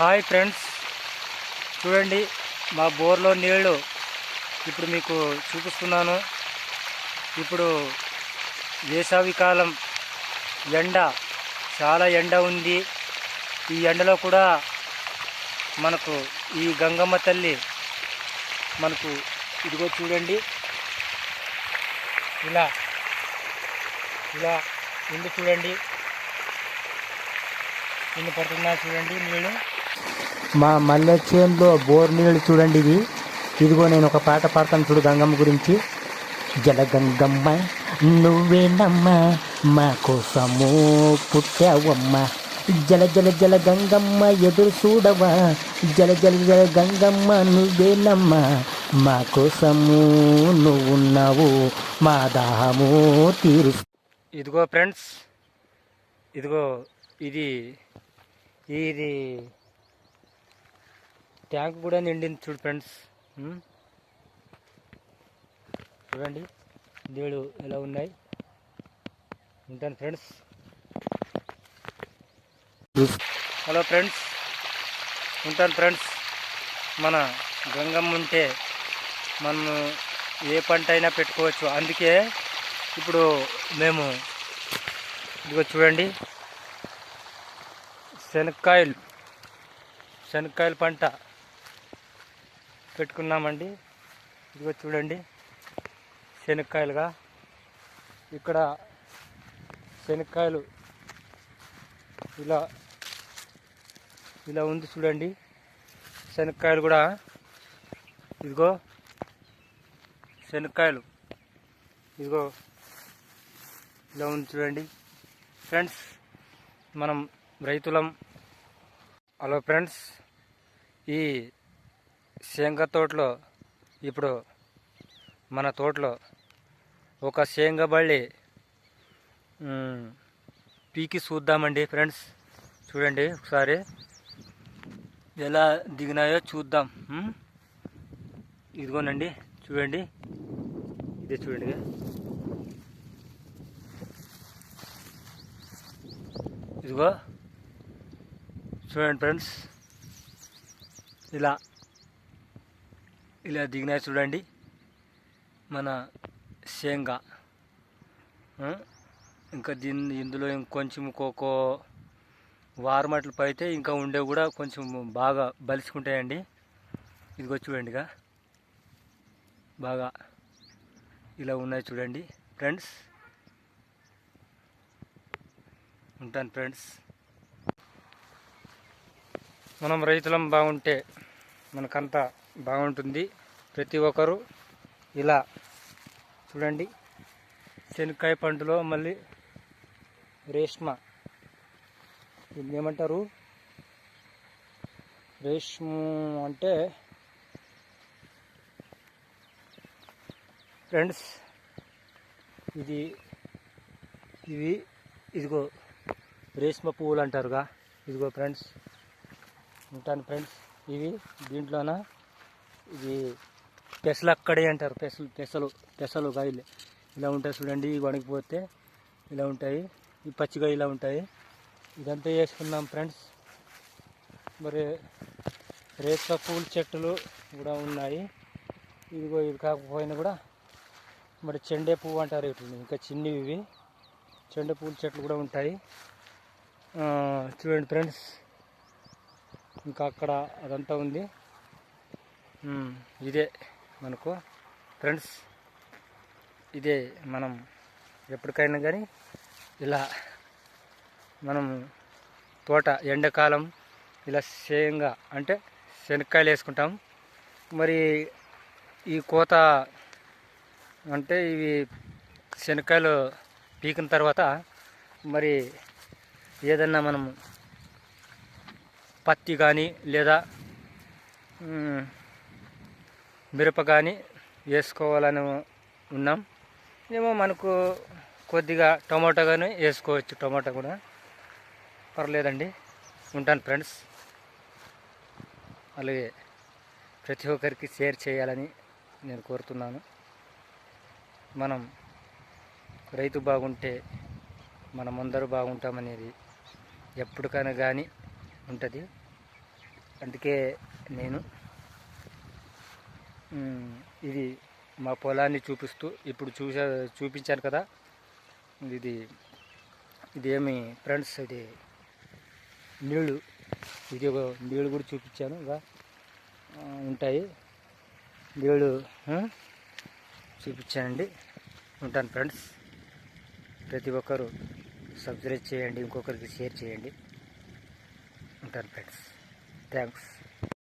Hi friends. చూడండి మా బోర్లో నీళ్ళు ఇప్పుడు మీకు చూపిస్తున్నాను. ఇప్పుడు వేసవి కాలం. ఎండ. చాలా ఎండ ఉంది. ఈ ఎండలో కూడా మనకు ఈ గంగమ్మ తల్లి మనకు ఇదిగో చూడండి. ఇలా. ఇలా ఉంది చూడండి. ఇన్ని పడుతున్నా చూడండి నీళ్ళు మా మల్లెచేంలో బోర్ నీళ్ళు చూడండి ఇవి. ఇదిగో నేను ఒక పాట పాడతాను చూడు గంగమ్మ గురించి. జల గంగమ్మ నువ్వేనమ్మ మా కోసము పుట్టావమ్మ. జల జల జల గంగమ్మ ఎదురు చూడవా. జల జల జల గంగమ్మ నువ్వేనమ్మ మా కోసము నువ్వున్నావు మా దాహము తీరు. ఇదిగో ఫ్రెండ్స్ ఇదిగో ఇది ఇది ట్యాంక్ కూడా నిండింది చూడు ఫ్రెండ్స్. చూడండి నీళ్ళు ఎలా ఉన్నాయి. ఉంటాను ఫ్రెండ్స్. Hello friends. ఉంటాను ఫ్రెండ్స్. మన గంగమ్మ ఉంటే మనం ఏ పంట అయినా పెట్టుకోవచ్చు. అందుకే ఇప్పుడు మేము ఇదిగో చూడండి. శనక్కాయలు. శనక్కాయల పంట. పెట్టుకున్నామండి. ఇదిగో చూడండి. శనక్కాయలుగా ఇక్కడ శనక్కాయలు ఇలా ఇలా ఉంది చూడండి. శనక్కాయలు కూడా ఇదిగో శనక్కాయలు. ఇదిగో ఇలా ఉంది చూడండి. ఫ్రెండ్స్ మనం రైతులం. హలో ఫ్రెండ్స్ ఈ శేంగా తోటలో ఇప్పుడు మన తోటలో ఒక శేంగ బళ్ళి పీకి చూద్దామండి ఫ్రెండ్స్. చూడండి ఒకసారి ఎలా దిగినాయో చూద్దాం. ఇదిగోనండి చూడండి. ఇదే చూడండి. ఇదిగో చూడండి ఫ్రెండ్స్. ఇలా ఇలా దిగినాయి చూడండి. మన శేంగా. ఇంకా దీని ఇందులో ఇంకొంచెం ఒక్కొక్క వారమట్లు పైతే ఇంకా ఉండే కూడా కొంచెం బాగా బలుచుకుంటాయండి ఇదిగో చూడండిగా బాగా ఇలా ఉన్నాయి చూడండి ఫ్రెండ్స్. ఉంటాను ఫ్రెండ్స్. మనం రైతులం బాగుంటే మనకంతా బాగుంటుంది. ప్రతి ఒక్కరు ఇలా చూడండి. శనక్కాయ పంటలో మళ్ళీ రేష్మ. దీన్ని ఏమంటారు? రేష్మ అంటే ఫ్రెండ్స్ ఇది ఇవి ఇదిగో రేష్మ పువ్వులు అంటారుగా. ఇదిగో ఫ్రెండ్స్ ఉంటాను ఫ్రెండ్స్. ఇవి దీంట్లోన ఇది పెసలు అక్కడే అంటారు. పెసలు పెసలు పెసలు కాయలు. ఇలా ఉంటాయి చూడండి ఇవి వణికిపోతే ఇలా ఉంటాయి. ఈ పచ్చిగా ఇలా ఉంటాయి. ఇదంతా వేసుకున్నాం ఫ్రెండ్స్. మరి రేట్ల పూల చెట్టులు కూడా ఉన్నాయి. ఇదిగో ఇవి కాకపోయినా కూడా మరి చెండే పువ్వు అంటారు వీటిని ఇంకా చిన్నవి ఇవి. చెండే పూల చెట్లు కూడా ఉంటాయి. చూడండి ఫ్రెండ్స్. ఇంకా అక్కడ అదంతా ఉంది. ఇదే. మనకు ఫ్రెండ్స్ ఇదే మనం ఎప్పటికైనా కానీ ఇలా మనం తోట ఎండాకాలం ఇలా సేంగా అంటే శనక్కాయలు వేసుకుంటాం. మరి ఈ కోత అంటే ఇవి శనక్కాయలు పీకిన తర్వాత మరి ఏదన్నా మనం పత్తి కానీ లేదా మిరప కానీ వేసుకోవాలని ఉన్నాం. ఏమో మనకు కొద్దిగా టమాటో కానీ వేసుకోవచ్చు. టమాటా కూడా పర్లేదండి. ఉంటాను ఫ్రెండ్స్. అలాగే ప్రతి ఒక్కరికి షేర్ చేయాలని నేను కోరుతున్నాను. మనం రైతు బాగుంటే మనమందరూ బాగుంటామనేది ఎప్పటికైనా కానీ ఉంటుంది. అందుకే నేను ఇది మా పొలాన్ని చూపిస్తూ ఇప్పుడు చూసా చూపించాను కదా. ఇది ఇదేమి ఫ్రెండ్స్ ఇది నీళ్ళు. ఇది ఒక నీళ్ళు కూడా చూపించాను. ఇంకా ఉంటాయి. నీళ్ళు చూపించానండి. ఉంటాను ఫ్రెండ్స్. ప్రతి ఒక్కరు సబ్స్క్రైబ్ చేయండి ఇంకొకరికి షేర్ చేయండి. ఉంటాను ఫ్రెండ్స్. థ్యాంక్స్.